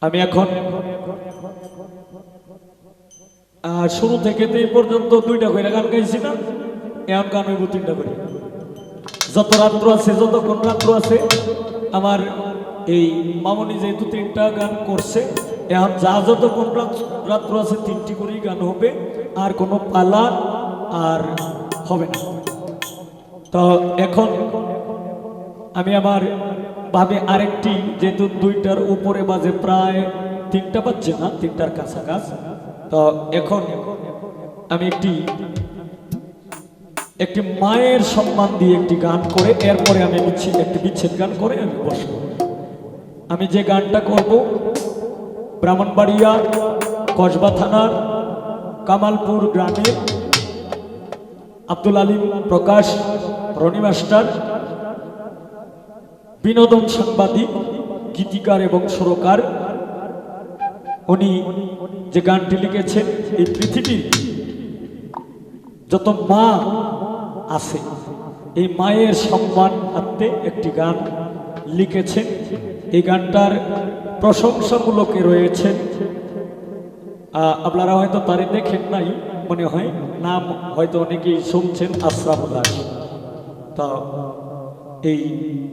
আমি এখন শুরু থেকে তো এই পর্যন্ত দুইটা করে গান গাইছি না এখন গান হইব তিনটা করে। যত রাত্র আছে, যতক্ষণ রাত্র আছে, আমার এই মামনি যেহেতু তিনটা গান করছে, এখন যা যতক্ষণ রাত- রাত্র আছে, তিনটি করেই গান হবে, আর কোনো পালা আর হবে না। তো এখন আমি আমার ভাবে আরেকটি, যেহেতু দুইটার উপরে বাজে প্রায় তিনটা বাজছে না, তিনটার কাছাকাছি। তো এখন আমি একটি একটি মায়ের সম্মান দিয়ে একটি গান করে, এরপরে আমি বিচ্ছেদ একটি বিচ্ছেদ গান করে আমি বসব। আমি যে গানটা করব, ব্রাহ্মণবাড়িয়া, কসবা থানার, কামালপুর গ্রামের আব্দুল আলিম প্রকাশ, রনি মাস্টার বিনোদন সাংবাদিক, গীতিকার এবং সুরকার। উনি যে গানটি লিখেছেন, এই পৃথিবীর যত মা আছে, এই মায়ের সম্মানার্থে একটি গান লিখেছেন। এই গানটার প্রশংসামূলকে রয়েছেন আপনারা হয়তো তারে দেখেন নাই, মনে হয়। নাম হয়তো অনেকেই শুনছেন আশরাফ দাস তা এই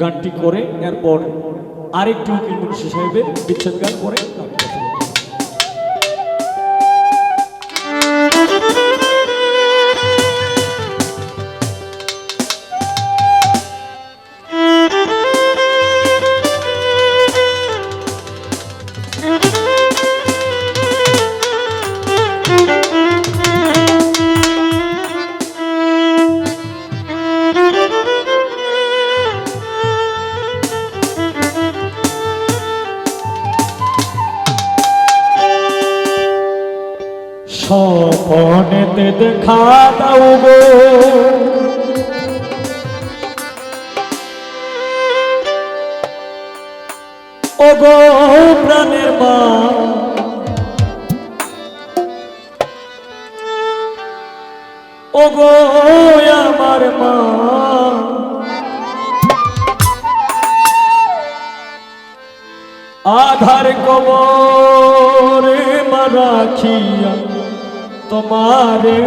গানটি করে এরপর আরেকটি উকিল মুন্সি সাহেবের বিচ্ছেদ গান করে। স্বপনেতে দেখা দাও গো। ও গো প্রাণের মা ও গো আমার মা। আধার কবরে মারাখিয়া তোমারে।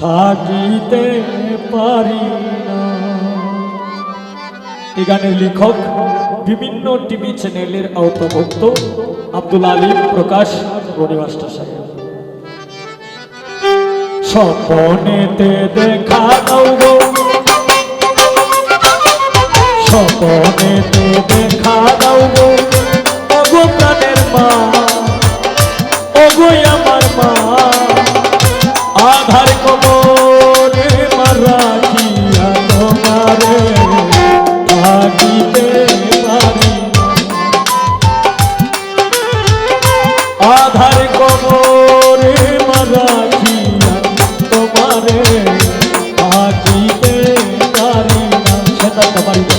থাকিতে পারি এই গানের লেখক বিভিন্ন টিভি চ্যানেলের আওতাভুক্ত আব্দুল আলিম প্রকাশ রনিমাস্টার সাহেব। দেখা দাও গো। স্বপনেতে দেখা দাও গো। প্রাণের মা ওগো আমার মা। আধার কবরে মারাখিয়া তোমারে থাকিতে পারি। আধার কবরে মারাখিয়া তোমারে থাকিতে পারি না। সেটা তো পারি না।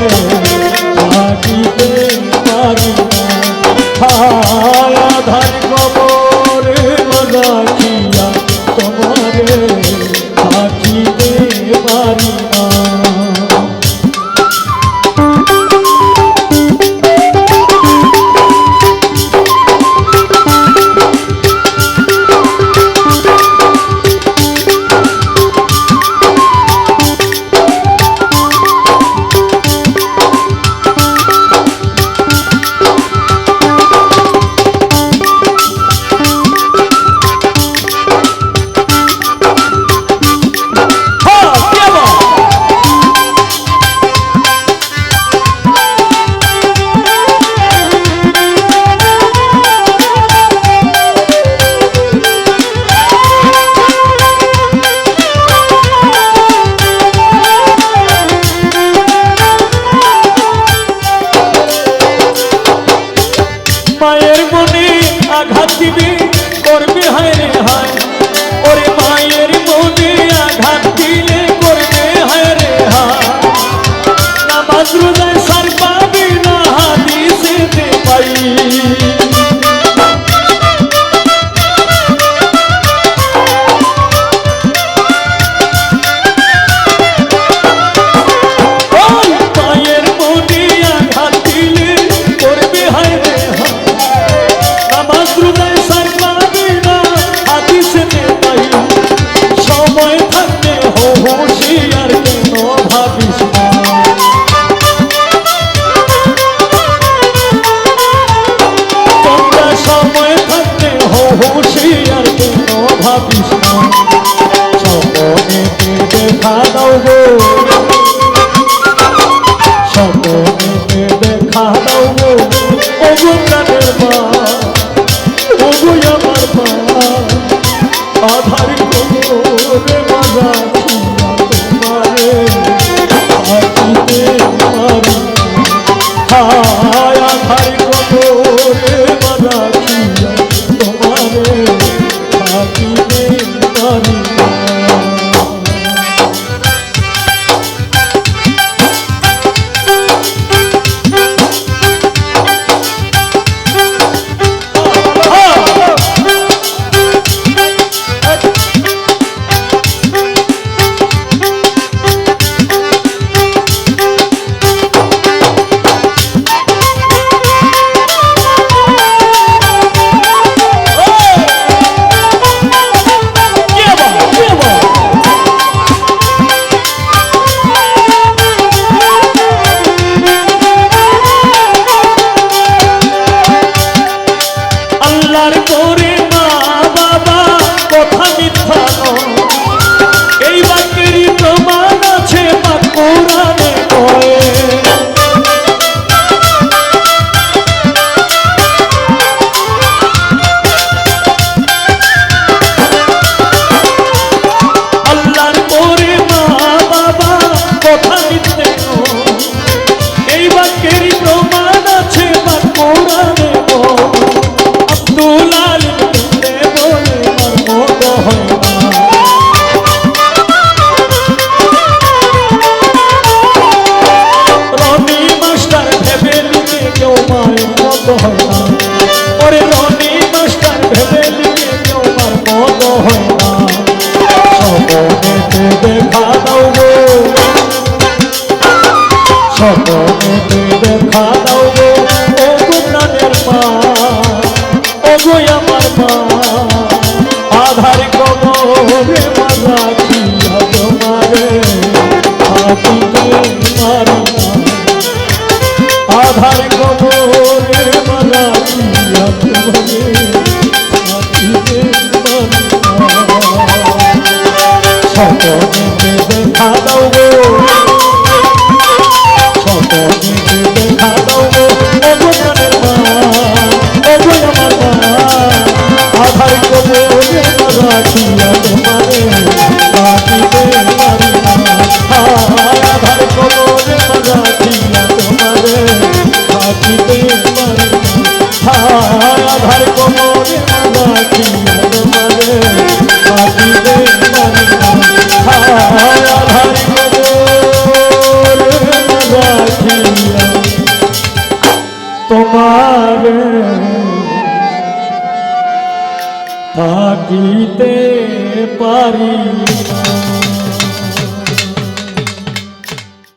oh আঘাত দিবে?